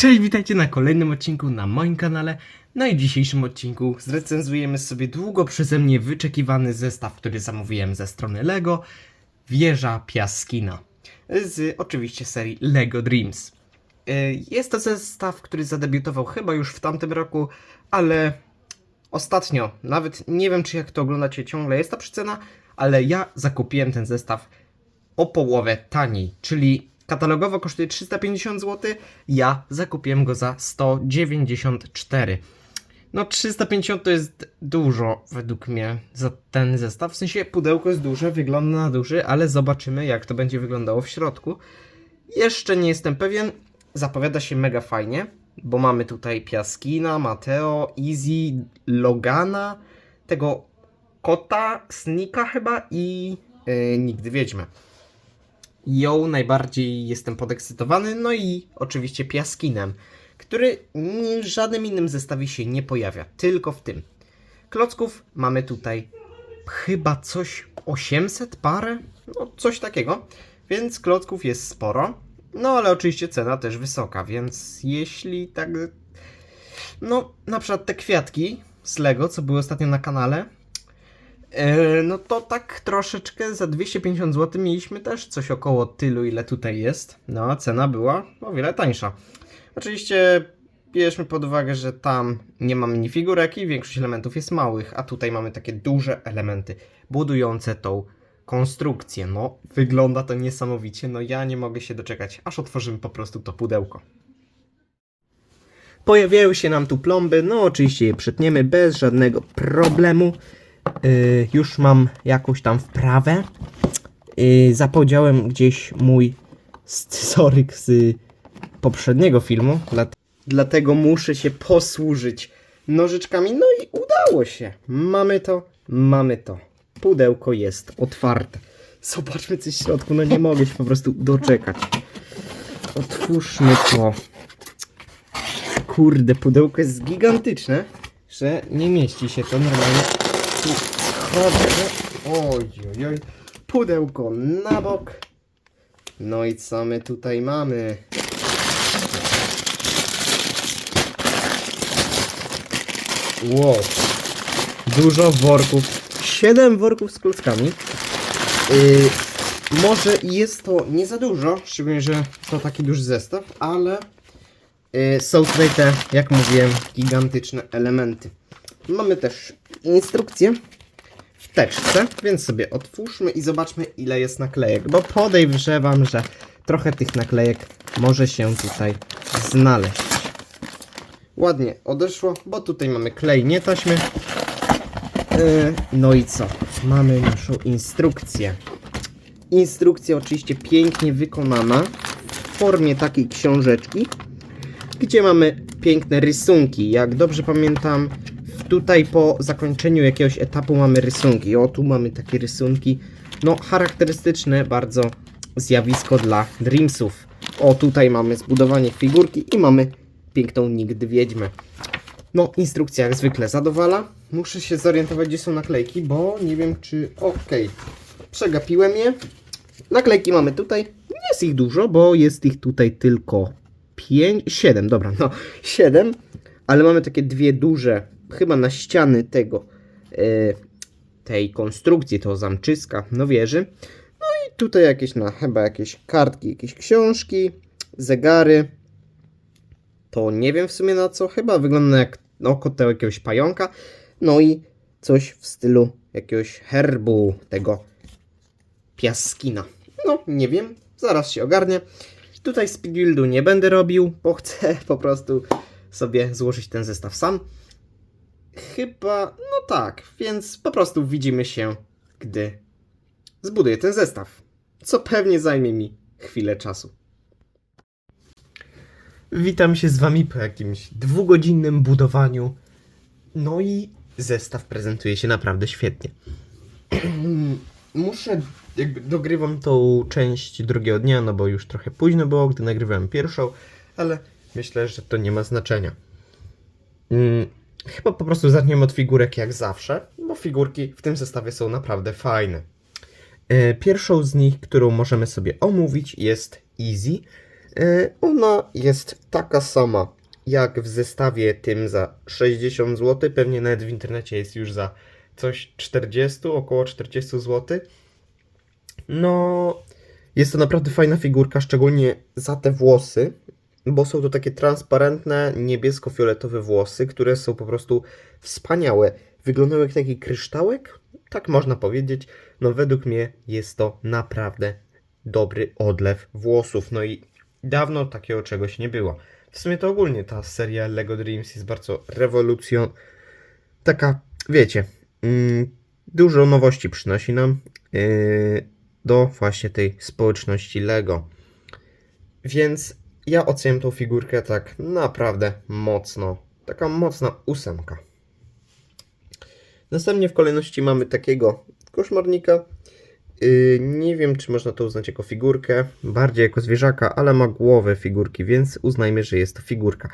Cześć, witajcie na kolejnym odcinku na moim kanale. No i w dzisiejszym odcinku zrecenzujemy sobie długo przeze mnie wyczekiwany zestaw, który zamówiłem ze strony LEGO. Wieża Piaskina. Z oczywiście serii LEGO Dreams. E, Jest to zestaw, który zadebiutował chyba już w tamtym roku, ale ostatnio, nawet nie wiem czy jak to oglądacie, ciągle jest ta przycena, ale ja zakupiłem ten zestaw o połowę taniej, czyli katalogowo kosztuje 350 zł, ja zakupiłem go za 194. No 350 to jest dużo według mnie za ten zestaw, w sensie pudełko jest duże, wygląda na duży, ale zobaczymy jak to będzie wyglądało w środku. Jeszcze nie jestem pewien, zapowiada się mega fajnie, bo mamy tutaj Piaskina, Mateo, Easy, Logana, tego kota, Snika chyba i yy, Nigdy Wiedźmę. Ją najbardziej jestem podekscytowany, no i oczywiście Piaskinem, który w żadnym innym zestawie się nie pojawia, tylko w tym. Klocków mamy tutaj chyba coś 800 parę, no coś takiego, więc klocków jest sporo. No ale oczywiście cena też wysoka, więc jeśli tak. No, na przykład te kwiatki z Lego, co były ostatnio na kanale, No to tak troszeczkę za 250 zł mieliśmy też coś około tylu, ile tutaj jest. No a cena była o wiele tańsza. Oczywiście bierzmy pod uwagę, że tam nie ma minifigurek i większość elementów jest małych, a tutaj mamy takie duże elementy budujące tą konstrukcję. No, wygląda to niesamowicie, no ja nie mogę się doczekać, aż otworzymy po prostu to pudełko. Pojawiają się nam tu plomby, no oczywiście je przetniemy bez żadnego problemu. Yy, już mam jakąś tam wprawę. Yy, zapowiedziałem gdzieś mój scyzoryk z poprzedniego filmu, dla, dlatego muszę się posłużyć nożyczkami. No i udało się. Mamy to, mamy to. Pudełko jest otwarte. Zobaczmy coś w środku, no nie mogę się po prostu doczekać. Otwórzmy to. Kurde, pudełko jest gigantyczne, że nie mieści się to normalnie. Tu schodzę. Oj, oj, oj. Pudełko na bok. No i co my tutaj mamy? Wow. Dużo worków. Siedem worków z klockami. Yy, może jest to nie za dużo, szczególnie, że to taki duży zestaw, ale yy, są tutaj te, jak mówiłem, gigantyczne elementy. Mamy też instrukcję w teczce, więc sobie otwórzmy i zobaczmy ile jest naklejek, bo podejrzewam, że trochę tych naklejek może się tutaj znaleźć. Ładnie odeszło, bo tutaj mamy klej, nie taśmy. Yy, no i co? Mamy naszą instrukcję. Instrukcja oczywiście pięknie wykonana w formie takiej książeczki, gdzie mamy piękne rysunki. Jak dobrze pamiętam, tutaj po zakończeniu jakiegoś etapu mamy rysunki. O, tu mamy takie rysunki, no charakterystyczne bardzo zjawisko dla Dreamsów. O, tutaj mamy zbudowanie figurki i mamy piękną nigdy wiedźmę. No, instrukcja jak zwykle zadowala. Muszę się zorientować, gdzie są naklejki, bo nie wiem czy... Okej, przegapiłem je. Naklejki mamy tutaj. Nie jest ich dużo, bo jest ich tutaj tylko 5, 7, dobra, no 7, ale mamy takie dwie duże, chyba na ściany tego, e, tej konstrukcji, tego zamczyska, no wieży. No i tutaj jakieś, na chyba jakieś kartki, jakieś książki, zegary. To nie wiem w sumie na co, chyba wygląda jak oko tego jakiegoś pająka. No i coś w stylu jakiegoś herbu tego piaskina. No, nie wiem, zaraz się ogarnie. Tutaj speedbuildu nie będę robił, bo chcę po prostu sobie złożyć ten zestaw sam. Chyba, no tak, więc po prostu widzimy się, gdy zbuduję ten zestaw. Co pewnie zajmie mi chwilę czasu. Witam się z wami po jakimś dwugodzinnym budowaniu. No i zestaw prezentuje się naprawdę świetnie. Muszę, jakby dogrywam tą część drugiego dnia, no bo już trochę późno było, gdy nagrywałem pierwszą, ale myślę, że to nie ma znaczenia. Chyba po prostu zaczniemy od figurek jak zawsze, bo figurki w tym zestawie są naprawdę fajne. E, Pierwszą z nich, którą możemy sobie omówić jest Easy. E, Ona jest taka sama jak w zestawie tym za 60 zł. Pewnie nawet w internecie jest już za coś 40, około 40 zł. No, jest to naprawdę fajna figurka, szczególnie za te włosy, bo są to takie transparentne, niebiesko-fioletowe włosy, które są po prostu wspaniałe. Wyglądają jak taki kryształek, tak można powiedzieć. No, według mnie jest to naprawdę dobry odlew włosów. No i dawno takiego czegoś nie było. W sumie to ogólnie ta seria Lego Dreams jest bardzo rewolucją. Taka, wiecie, mm, dużo nowości przynosi nam yy, do właśnie tej społeczności Lego. Więc ja oceniam tą figurkę tak naprawdę mocno. Taka mocna ósemka. Następnie w kolejności mamy takiego koszmarnika. Yy, nie wiem, czy można to uznać jako figurkę, bardziej jako zwierzaka, ale ma głowę figurki, więc uznajmy, że jest to figurka.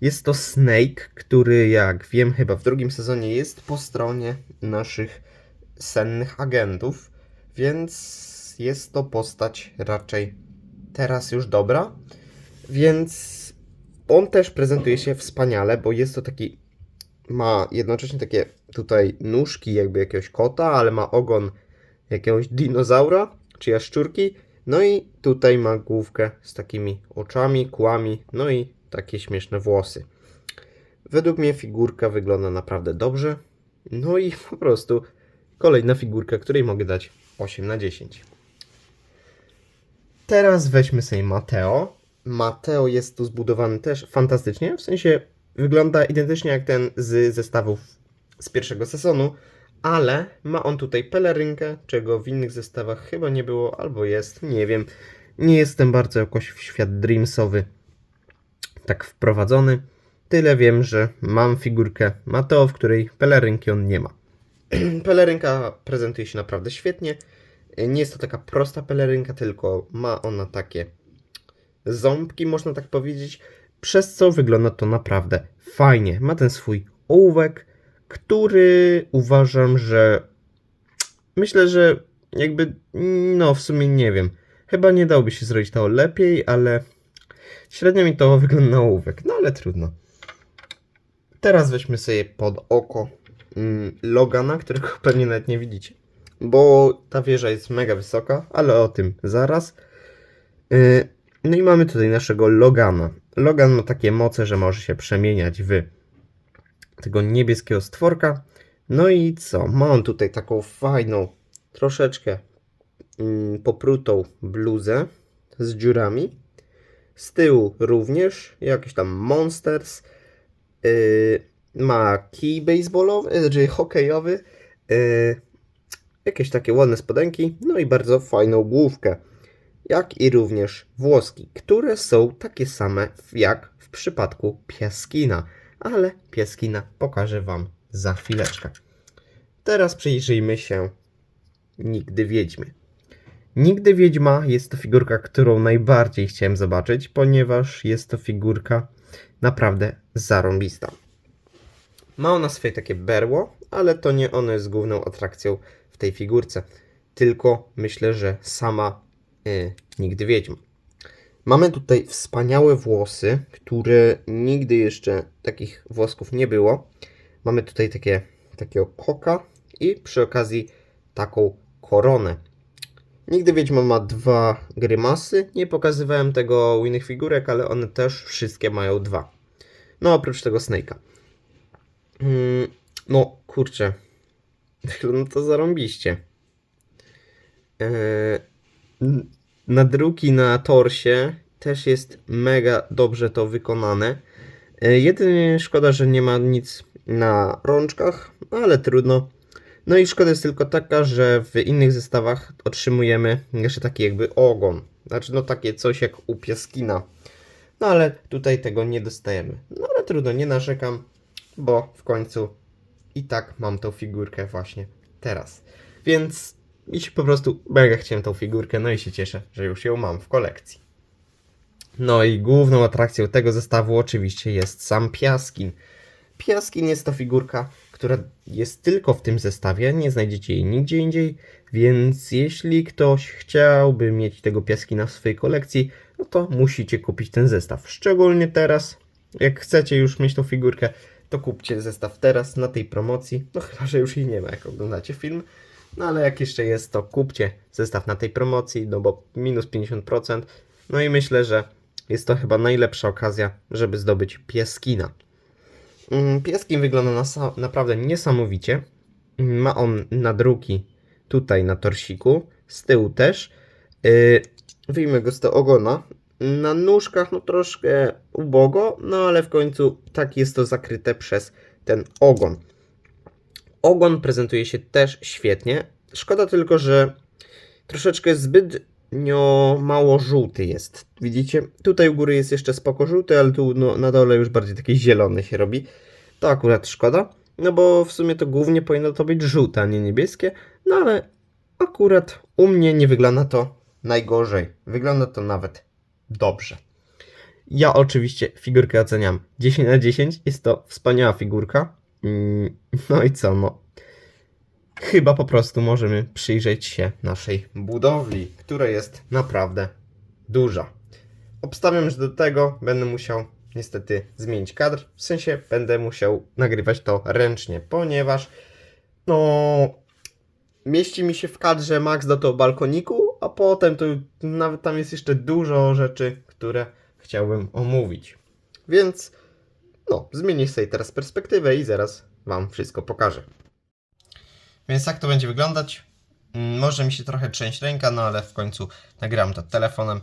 Jest to Snake, który, jak wiem, chyba w drugim sezonie jest po stronie naszych sennych agentów, więc jest to postać raczej teraz już dobra. Więc on też prezentuje się wspaniale, bo jest to taki. Ma jednocześnie takie tutaj nóżki, jakby jakiegoś kota, ale ma ogon jakiegoś dinozaura czy jaszczurki. No i tutaj ma główkę z takimi oczami, kłami, no i takie śmieszne włosy. Według mnie figurka wygląda naprawdę dobrze. No i po prostu kolejna figurka, której mogę dać 8 na 10. Teraz weźmy sobie Mateo. Mateo jest tu zbudowany też fantastycznie, w sensie wygląda identycznie jak ten z zestawów z pierwszego sezonu, ale ma on tutaj pelerynkę, czego w innych zestawach chyba nie było, albo jest, nie wiem. Nie jestem bardzo jakoś w świat Dreamsowy tak wprowadzony. Tyle wiem, że mam figurkę Mateo, w której pelerynki on nie ma. Pelerynka prezentuje się naprawdę świetnie. Nie jest to taka prosta pelerynka, tylko ma ona takie ząbki, można tak powiedzieć, przez co wygląda to naprawdę fajnie. Ma ten swój ołówek, który uważam, że myślę, że jakby, no w sumie nie wiem, chyba nie dałoby się zrobić to lepiej, ale średnio mi to wygląda na ołówek, no ale trudno. Teraz weźmy sobie pod oko mm, Logana, którego pewnie nawet nie widzicie, bo ta wieża jest mega wysoka, ale o tym zaraz. Yy, no i mamy tutaj naszego Logana. Logan ma takie moce, że może się przemieniać w tego niebieskiego stworka. No i co? Ma on tutaj taką fajną, troszeczkę mm, poprutą bluzę z dziurami. Z tyłu również jakiś tam Monsters. Yy, ma kij baseballowy, yy, czy hokejowy. Yy, jakieś takie ładne spodenki. No i bardzo fajną główkę. Jak i również włoski, które są takie same jak w przypadku Piaskina ale pieskina pokażę Wam za chwileczkę. Teraz przyjrzyjmy się Nigdy Wiedźmie. Nigdy Wiedźma jest to figurka, którą najbardziej chciałem zobaczyć, ponieważ jest to figurka naprawdę zarąbista. Ma ona swoje takie berło, ale to nie ono jest główną atrakcją w tej figurce, tylko myślę, że sama y, Nigdy Wiedźma. Mamy tutaj wspaniałe włosy, które nigdy jeszcze takich włosków nie było. Mamy tutaj takie, takiego koka i przy okazji taką koronę. Nigdy Wiedźma ma dwa grymasy. Nie pokazywałem tego u innych figurek, ale one też wszystkie mają dwa. No oprócz tego Snake'a. Mm, no kurczę. Wygląda to zarąbiście. Eee, nadruki na torsie też jest mega dobrze to wykonane. E, Jedynie szkoda, że nie ma nic na rączkach, ale trudno. No i szkoda jest tylko taka, że w innych zestawach otrzymujemy jeszcze taki jakby ogon. Znaczy no takie coś jak u piaskina. No ale tutaj tego nie dostajemy. No ale trudno, nie narzekam, bo w końcu i tak mam tą figurkę właśnie teraz. Więc i się po prostu mega chciałem tą figurkę, no i się cieszę, że już ją mam w kolekcji. No i główną atrakcją tego zestawu oczywiście jest sam Piaskin. Piaskin jest to figurka, która jest tylko w tym zestawie, nie znajdziecie jej nigdzie indziej, więc jeśli ktoś chciałby mieć tego Piaskina w swojej kolekcji, no to musicie kupić ten zestaw. Szczególnie teraz, jak chcecie już mieć tą figurkę, to kupcie zestaw teraz na tej promocji. No chyba, że już jej nie ma, jak oglądacie film. No ale jak jeszcze jest, to kupcie zestaw na tej promocji, no bo minus 50%. No i myślę, że jest to chyba najlepsza okazja, żeby zdobyć pieskina. Mm, Pieskin wygląda nasa- naprawdę niesamowicie. Mm, Ma on nadruki tutaj na torsiku, z tyłu też. Yy, wyjmę go z tego ogona. Na nóżkach no troszkę ubogo, no ale w końcu tak jest to zakryte przez ten ogon. Ogon prezentuje się też świetnie. Szkoda tylko, że troszeczkę zbytnio mało żółty jest. Widzicie? Tutaj u góry jest jeszcze spoko żółty, ale tu no, na dole już bardziej taki zielony się robi. To akurat szkoda, no bo w sumie to głównie powinno to być żółte, a nie niebieskie. No ale akurat u mnie nie wygląda to najgorzej. Wygląda to nawet dobrze. Ja oczywiście figurkę oceniam 10 na 10. Jest to wspaniała figurka. Mm, No i co, no. Chyba po prostu możemy przyjrzeć się naszej budowli, która jest naprawdę duża. Obstawiam, że do tego będę musiał niestety zmienić kadr. W sensie będę musiał nagrywać to ręcznie, ponieważ no mieści mi się w kadrze max do tego balkoniku, a potem to nawet tam jest jeszcze dużo rzeczy, które chciałbym omówić. Więc no, zmienię sobie teraz perspektywę i zaraz Wam wszystko pokażę. Więc jak to będzie wyglądać? Mm, Może mi się trochę trzęść ręka, no ale w końcu nagram to telefonem.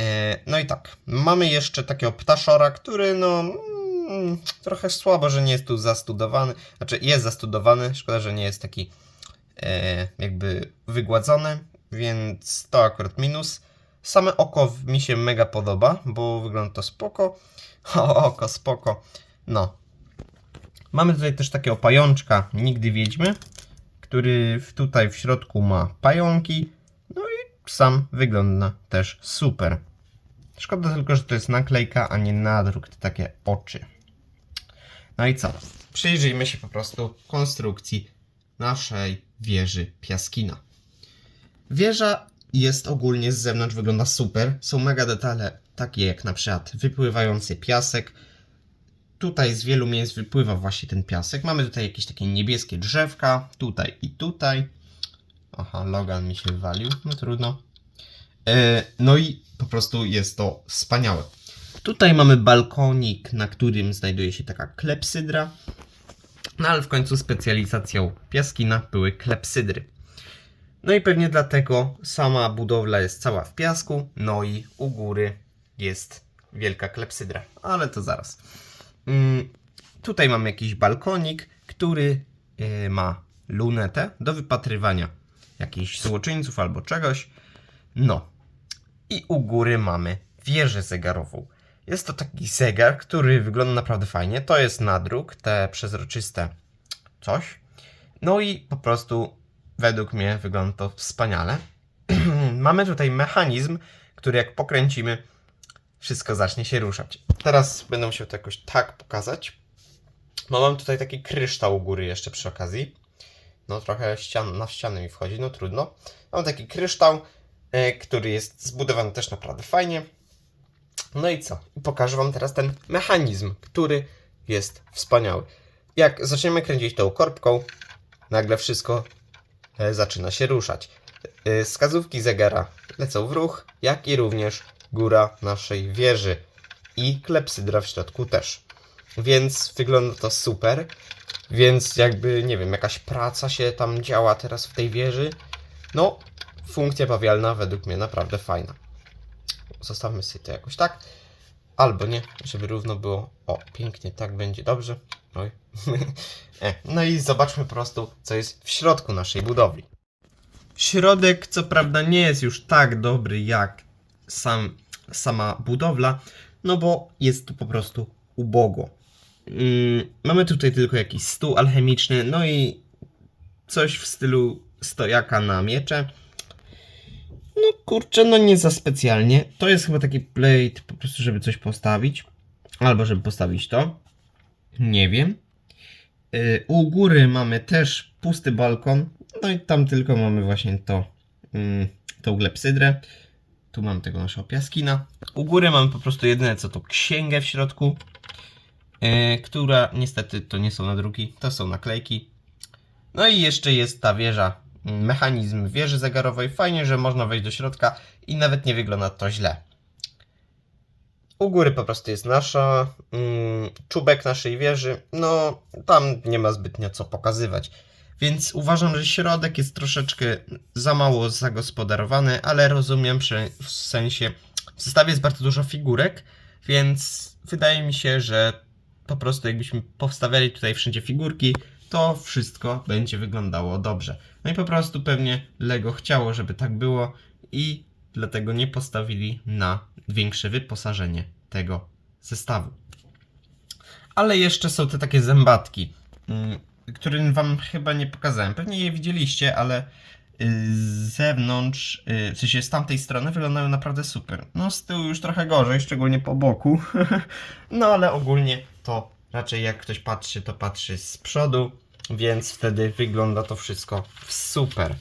E, No i tak, mamy jeszcze takiego ptaszora, który no mm, trochę słabo, że nie jest tu zastudowany. Znaczy jest zastudowany, szkoda, że nie jest taki e, jakby wygładzony, więc to akurat minus. Same oko mi się mega podoba, bo wygląda to spoko. O, oko spoko. No. Mamy tutaj też takiego pajączka, nigdy wiedźmy, który tutaj w środku ma pająki. No i sam wygląda też super. Szkoda tylko, że to jest naklejka, a nie nadruk, te takie oczy. No i co? Przyjrzyjmy się po prostu konstrukcji naszej wieży Piaskina. Wieża jest ogólnie z zewnątrz, wygląda super. Są mega detale, takie jak na przykład wypływający piasek. Tutaj z wielu miejsc wypływa właśnie ten piasek. Mamy tutaj jakieś takie niebieskie drzewka, tutaj i tutaj. Aha, Logan mi się wywalił, no trudno. E, no i po prostu jest to wspaniałe. Tutaj mamy balkonik, na którym znajduje się taka klepsydra. No ale w końcu specjalizacją piaskina były klepsydry. No i pewnie dlatego sama budowla jest cała w piasku, no i u góry jest wielka klepsydra. Ale to zaraz. Mm, tutaj mamy jakiś balkonik, który y, ma lunetę do wypatrywania jakichś złoczyńców albo czegoś. No. I u góry mamy wieżę zegarową. Jest to taki zegar, który wygląda naprawdę fajnie. To jest nadruk, te przezroczyste coś. No i po prostu według mnie wygląda to wspaniale. mamy tutaj mechanizm, który jak pokręcimy, wszystko zacznie się ruszać. Teraz będę musiał to jakoś tak pokazać. Mam tutaj taki kryształ u góry jeszcze przy okazji. No trochę ścian, na ścianę mi wchodzi, no trudno. Mam taki kryształ, e, który jest zbudowany też naprawdę fajnie. No i co? Pokażę Wam teraz ten mechanizm, który jest wspaniały. Jak zaczniemy kręcić tą korbką, nagle wszystko zaczyna się ruszać. E, Wskazówki zegara lecą w ruch, jak i również góra naszej wieży i klepsydra w środku też. Więc wygląda to super. Więc jakby, nie wiem, jakaś praca się tam działa teraz w tej wieży. No, funkcja bawialna według mnie naprawdę fajna. Zostawmy sobie to jakoś tak. Albo nie, żeby równo było. O, pięknie, tak będzie dobrze. Oj. E, no i zobaczmy po prostu, co jest w środku naszej budowli. Środek, co prawda, nie jest już tak dobry jak sam, sama budowla, no bo jest tu po prostu ubogo. Mm, mamy tutaj tylko jakiś stół alchemiczny, no i coś w stylu stojaka na miecze. Kurczę, no nie za specjalnie. To jest chyba taki plate po prostu, żeby coś postawić. Albo żeby postawić to. Nie wiem. Yy, u góry mamy też pusty balkon. No i tam tylko mamy właśnie to, mm, tą glepsydrę. Tu mam tego naszego piaskina. U góry mamy po prostu jedyne co to księgę w środku, yy, która niestety to nie są nadruki, to są naklejki. No i jeszcze jest ta wieża, mechanizm wieży zegarowej. Fajnie, że można wejść do środka i nawet nie wygląda to źle. U góry po prostu jest nasza mm, czubek naszej wieży. No, tam nie ma zbytnio co pokazywać. Więc uważam, że środek jest troszeczkę za mało zagospodarowany, ale rozumiem, że w sensie w zestawie jest bardzo dużo figurek, więc wydaje mi się, że po prostu jakbyśmy powstawiali tutaj wszędzie figurki, to wszystko będzie wyglądało dobrze. No i po prostu pewnie Lego chciało, żeby tak było i dlatego nie postawili na większe wyposażenie tego zestawu. Ale jeszcze są te takie zębatki, mm, którym wam chyba nie pokazałem. Pewnie je widzieliście, ale y, z zewnątrz, y, w sensie z tamtej strony wyglądają naprawdę super. No z tyłu już trochę gorzej, szczególnie po boku. no ale ogólnie to raczej jak ktoś patrzy, to patrzy z przodu, więc wtedy wygląda to wszystko super.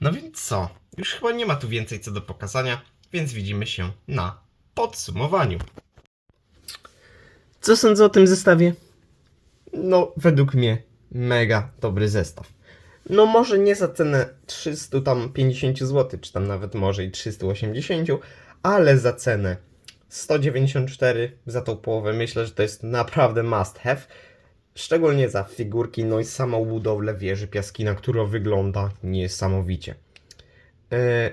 No więc co? Już chyba nie ma tu więcej co do pokazania, więc widzimy się na podsumowaniu. Co sądzę o tym zestawie? No, według mnie mega dobry zestaw. No może nie za cenę 350 zł, czy tam nawet może i 380, ale za cenę 194 za tą połowę myślę, że to jest naprawdę must have. Szczególnie za figurki, no i samą budowlę wieży Piaskina, która wygląda niesamowicie. E,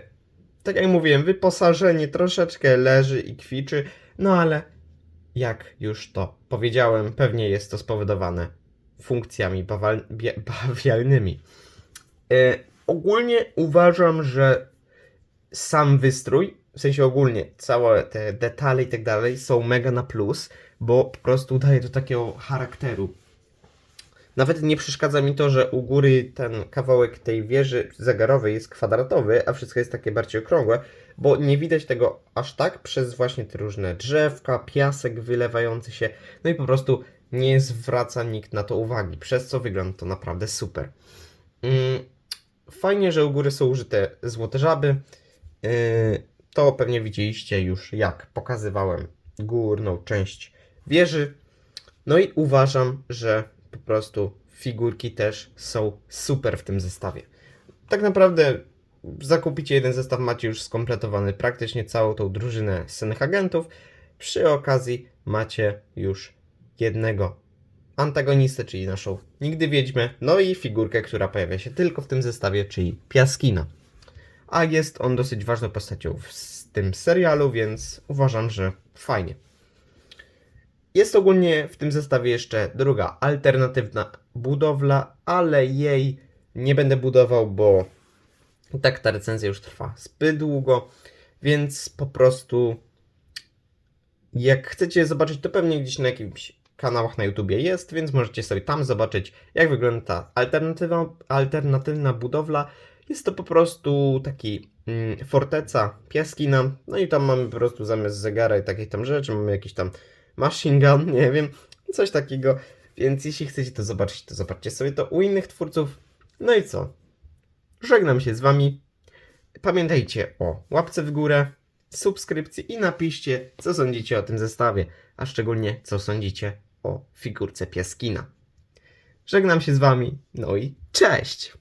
tak jak mówiłem, wyposażenie troszeczkę leży i kwiczy, no ale jak już to powiedziałem, pewnie jest to spowodowane funkcjami bawal- bawialnymi. E, ogólnie uważam, że sam wystrój, w sensie ogólnie całe te detale i tak dalej są mega na plus, bo po prostu daje to takiego charakteru. Nawet nie przeszkadza mi to, że u góry ten kawałek tej wieży zegarowej jest kwadratowy, a wszystko jest takie bardziej okrągłe, bo nie widać tego aż tak przez właśnie te różne drzewka, piasek wylewający się, no i po prostu nie zwraca nikt na to uwagi, przez co wygląda to naprawdę super. Mm, Fajnie, że u góry są użyte złote żaby. Yy, To pewnie widzieliście już, jak pokazywałem górną część wieży. No i uważam, że po prostu figurki też są super w tym zestawie. Tak naprawdę zakupicie jeden zestaw, macie już skompletowany praktycznie całą tą drużynę sennych agentów. Przy okazji macie już jednego antagonistę, czyli naszą Nigdy Wiedźmę, no i figurkę, która pojawia się tylko w tym zestawie, czyli Piaskina. A jest on dosyć ważną postacią w tym serialu, więc uważam, że fajnie. Jest ogólnie w tym zestawie jeszcze druga alternatywna budowla, ale jej nie będę budował, bo tak ta recenzja już trwa zbyt długo, więc po prostu jak chcecie zobaczyć, to pewnie gdzieś na jakimś kanałach na YouTubie jest, więc możecie sobie tam zobaczyć, jak wygląda ta alternatywa, alternatywna budowla. Jest to po prostu taki mm, forteca piaskina, no i tam mamy po prostu zamiast zegara i takich tam rzeczy, mamy jakiś tam machine gun, nie wiem, coś takiego. Więc jeśli chcecie to zobaczyć, to zobaczcie sobie to u innych twórców. No i co? Żegnam się z wami. Pamiętajcie o łapce w górę, subskrypcji i napiszcie, co sądzicie o tym zestawie, a szczególnie co sądzicie o figurce piaskina. Żegnam się z wami, no i cześć!